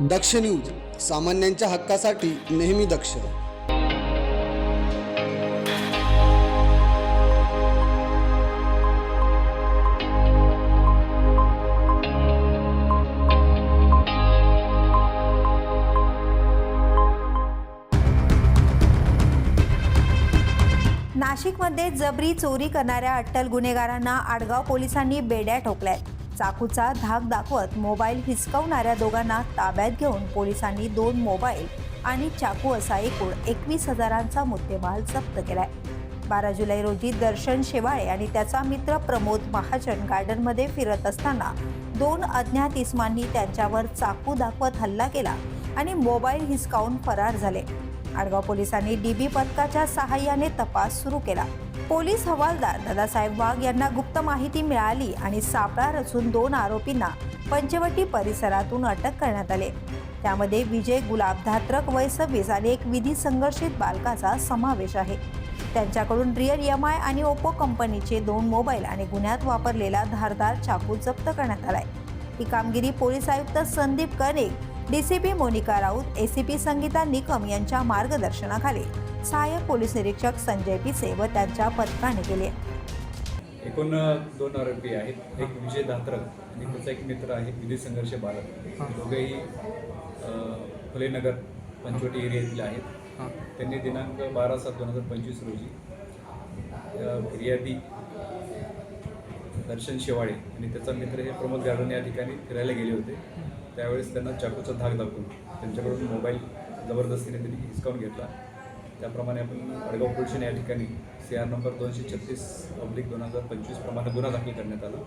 दक्ष news सामान्यांच्या हक्कासाठी नेहमी दक्ष. नाशिकमध्ये जबरी चोरी करणाऱ्या अट्टल गुन्हेगारांना आडगाव पोलिसांनी बेड्या ठोकल्यात. चाकूचा धाक दाखवत मोबाईल हिसकावणाऱ्या दोघांना ताब्यात घेऊन पोलिसांनी दोन मोबाईल आणि चाकू असा एकूण एकवीस हजारांचा मुद्देमाल जप्त केलाय. बारा जुलै रोजी दर्शन शेवाळे आणि त्याचा मित्र प्रमोद महाजन गार्डनमध्ये फिरत असताना दोन अज्ञात इसमांनी त्यांच्यावर चाकू दाखवत हल्ला केला आणि मोबाईल हिसकावून फरार झाले. आडगाव पोलिसांनी डीबी पथकाच्या सहाय्याने तपास सुरू केला. पोलीस हवालदार दादासाहेब वाघ यांना गुप्त माहिती मिळाली आणि सापळा रचून दोन आरोपींना पंचवटी परिसरातून अटक करण्यात आले. त्यामध्ये विजय गुलाब धात्रक वय सव्वीस आणि एक विधी संघर्षित बालकाचा समावेश आहे. त्यांच्याकडून रिअल एम आय आणि ओप्पो कंपनीचे दोन मोबाईल आणि गुन्ह्यात वापरलेला धारदार चाकू जप्त करण्यात आलाय. ही कामगिरी पोलीस आयुक्त Sandeep connect DCP Monika Raut ACP Sangeeta Nikam यांच्या मार्गदर्शनाखाली सहाय्यक पोलीस निरीक्षक संजय पिसे व त्यांच्या पथकाने केली. एकूण दोन आरोपी आहेत. एक विजय धात्रक आणि त्याचा एक मित्र आहे विधी संघर्ष बालक दोघेही फुलेनगर पंचवटी एरियातील आहेत. त्यांनी दिनांक बारा सात दोन हजार पंचवीस रोजी फिर्यादी दर्शन शेवाळे आणि त्याचा मित्र हे प्रमोद गार्डन या ठिकाणी फिरायला गेले होते. त्यावेळेस त्यांना चाकूचा धाक दाखवून त्यांच्याकडून मोबाईल जबरदस्तीने त्यांनी हिसकावून घेतला. त्याप्रमाणे आपण अडगाव पोलिसांनी या ठिकाणी सी आर नंबर दोनशे छत्तीस पब्लिक दोन हजार पंचवीस प्रमाणे गुन्हा दाखल करण्यात आला.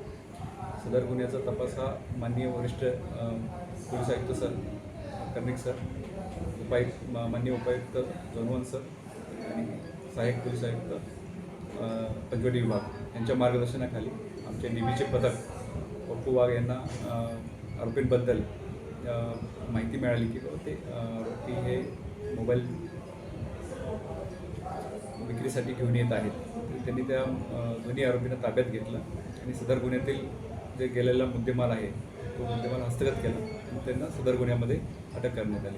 सदर गुन्ह्याचा तपास हा माननीय वरिष्ठ पोलीस आयुक्त सर कर्णिक सर उपायुक्त माननीय उपायुक्त जोनवन सर आणि सहाय्यक पोलीस आयुक्त पंचवटी विभाग यांच्या मार्गदर्शनाखाली आमचे नेहमीचे पथक पप्पू वाघ यांना आरोपींबद्दल माहिती मिळाली की ते की हे मोबाईल विक्रीसाठी घेऊन येत आहेत. त्यांनी त्या दोन्ही आरोपींना ताब्यात घेतलं आणि सदर गुन्ह्यातील जे गेलेला मुद्देमाल आहे तो मुद्देमाल हस्तगत केला. आणि त्यांना सदर गुन्ह्यामध्ये अटक करण्यात आली.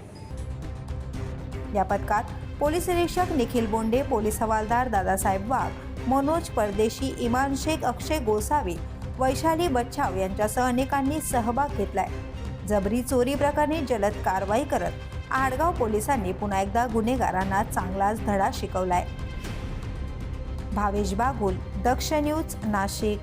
या पथकात पोलीस निरीक्षक निखिल बोंडे पोलीस हवालदार दादासाहेब वाघ मनोज परदेशी इमान शेख अक्षय गोसावी वैशाली बच्छाव यांच्यासह अनेकांनी सहभाग घेतलाय. जबरी चोरी प्रकरणी जलद कारवाई करत आडगाव पोलिसांनी पुन्हा एकदा गुन्हेगारांना चांगलाच धडा शिकवलाय. भावेश बागुल दक्ष न्यूज नाशिक.